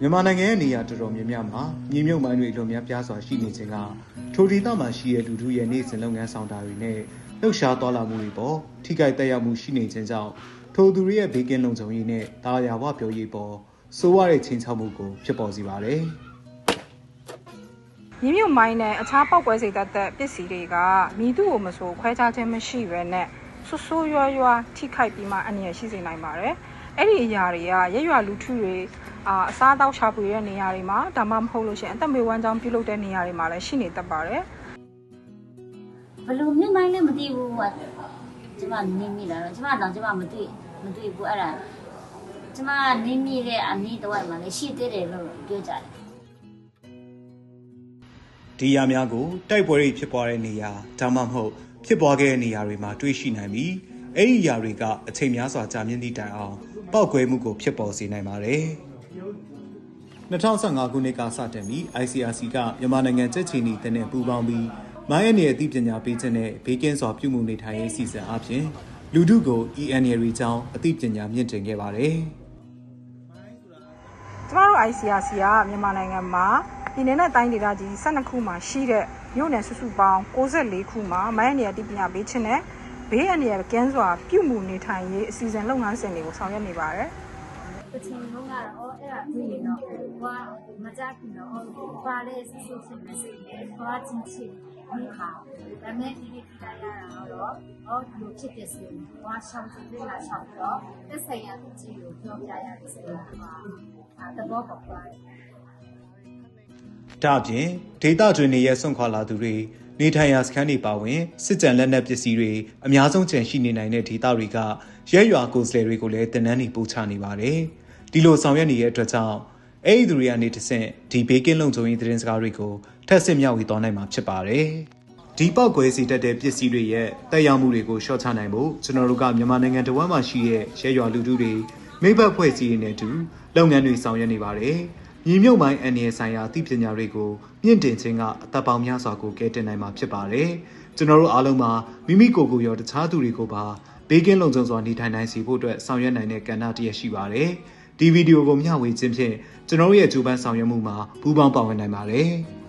မြန်မာနိုင်ငံရဲ့နေရာတော်တော်များများမှာမြေမြုပ်မိုင်းတွေအလွန်များပြားစွာရှိနေခြင်းကထိုဒေသမှာရှိတဲ့လူထုရဲ့နေ့စဉ်လုပ်ငန်းဆောင်တာတွေနဲ့လှုပ်ရှားသွားလာမှုတွေပေါ်ထိခိုက်သက်ရောက်မှုရှိနေခြင်းကြောင့်ထိုသူတွေရဲ့ဘေးကင်းလုံခြုံရေးနဲ့တာယာဝပြောရေးပေါ်စိုးရတဲ့ချိန်ချောက်မှုကိုဖြစ်ပေါ်စေပါတယ်။မြင်းမြုပ်မိုင်းနဲ့အခြားပောက်ကွဲစေတတ်တဲ့ပစ္စည်းတွေကမိသူ့ကိုမဆိုခွဲခြားခြင်းမရှိဘဲနဲ့ဆွဆိုးရွားရွားထိခိုက်ပြီးမှအန္တရာယ်ရှိစေနိုင်ပါတယ်။အဲ့ဒီအရာတွေကရက်ရွာလူထုတွေ အာအစားအသောက်ရှာဖွေတဲ့နေရာတွေမှာဒါမှမဟုတ်လို့ရှိရင်အသက်မွေးဝမ်းကြောင်းပြုလုပ်တဲ့နေရာတွေမှာလည်းရှိနေတတ်ပါတယ်။ဘယ်လိုမြင့်မိုင်းလဲမသိဘူးကကျမနေမိလာတော့ကျမတောင်ကျမမတွေ့မတွေ့ဘူးအဲ့ဒါကျမနေမိတဲ့အနည်းတော့မှလည်းရှိသေးတယ်လို့ပြောကြတယ်ဒီအရာများကိုတိုက်ပွဲတွေဖြစ်ပွားတဲ့နေရာဒါမှမဟုတ်ဖြစ်ပွားခဲ့တဲ့နေရာတွေမှာတွေ့ရှိနိုင်ပြီးအဲ့ဒီအရာတွေကအချိန်များစွာကြာမြင့်သည့်တိုင်အောင်ပောက်ကွဲမှုကိုဖြစ်ပေါ်စေနိုင်ပါတယ်။ 2015ခုနှစ်ကစတင်ပြီး ICRC ကမြန်မာနိုင်ငံကြက်ချီနီတဲ့နဲ့ပူးပေါင်းပြီးမိုင်းရနေအသိပညာပေးခြင်းနဲ့ဘေးကင်းစွာပြုမှုနေထိုင်ရေးအစီအစဉ်အပြင် လူထုကို ENR ကြောင်းအသိပညာမြင့်တင်ခဲ့ပါတယ်။ကျမတို့ ICRC ကမြန်မာနိုင်ငံမှာပြည်내နဲ့တိုင်းဒေသကြီး12ခုမှာရှိတဲ့မြို့နယ်စုစုပေါင်း64ခုမှာမိုင်းအနေနဲ့တည်ပညာပေးခြင်းနဲ့ဘေးအန္တရာယ်ကင်းစွာပြုမှုနေထိုင်ရေးအစီအစဉ်လုပ်ငန်းစဉ်တွေကိုဆောင်ရွက်နေပါတယ် အချိန်လုံးကတော့အဲ့ဒါတွေ့ရင်တော့ဟိုကမကြခင်တော့ပါတဲ့ဆူဆူချင်းနဲ့စိတ်နဲ့သွားချင်းချင်းဒီခါဒါမဲ့ဒီဒီခါရတာတော့ဟောဒီလိုဖြစ်တဲ့ဆိုရင်ဟောရှောင်းတဲ့လာရှောင်းတော့သက်ဆိုင်ရာသူကြီးကိုပြောပြရတယ်ဆိုတော့အာတဘောပေါက်သွားတယ်ဒါအပြင်ဒေတာတွင်နေရဲ့ဆွန့်ခွာလာသူတွေနေထိုင်ရာစခန်းတွေပါဝင်စစ်ကြံလက်နက်ပစ္စည်းတွေအများဆုံးကျန်ရှိနေနိုင်တဲ့ဒေတာတွေကရဲရွာကိုယ်စားလှယ်တွေကိုလည်းတင်နန်းနေပို့ချနေပါတယ်။ ဒီလိုဆောင်ရွက်နေတဲ့အတွက်ကြောင့်အဲ့ဒီသူတွေကနေတဆင့်ဒီဘေးကင်းလုံခြုံရေးသတင်းစကားတွေကိုထပ်ဆင့်မျှဝေသွားနိုင်မှာဖြစ်ပါတယ်။ဒီပောက်ကွဲစီတတ်တဲ့ပစ္စည်းတွေရဲ့တက်ရောက်မှုတွေကိုရှော့ချနိုင်ဖို့ကျွန်တော်တို့ကမြန်မာနိုင်ငံတဝမ်းမှာရှိတဲ့ရဲရွာလူထုတွေမိဘဖွဲ့စည်းရင်းနဲ့အတူလုပ်ငန်းတွေဆောင်ရွက်နေပါတယ်။ညီမြုပ်ပိုင်းအန်ရဆိုင်ရာအသိပညာတွေကိုမြင့်တင်ခြင်းကအသက်ပေါင်းများစွာကိုကဲတင်နိုင်မှာဖြစ်ပါတယ်။ကျွန်တော်တို့အားလုံးမှာမိမိကိုယ်ကိုယ်ရောတခြားသူတွေကိုပါဘေးကင်းလုံခြုံစွာနေထိုင်နိုင်စေဖို့အတွက်ဆောင်ရွက်နိုင်တဲ့ကဏ္ဍတစ်ရပ်ရှိပါတယ်။ ဒီဗီဒီယိုကိုမျှဝေခြင်းဖြင့်ကျွန်တော်တို့ရဲ့ကြိုးပမ်းဆောင်ရွက်မှုမှာပူးပေါင်းပါဝင်နိုင်ပါတယ်။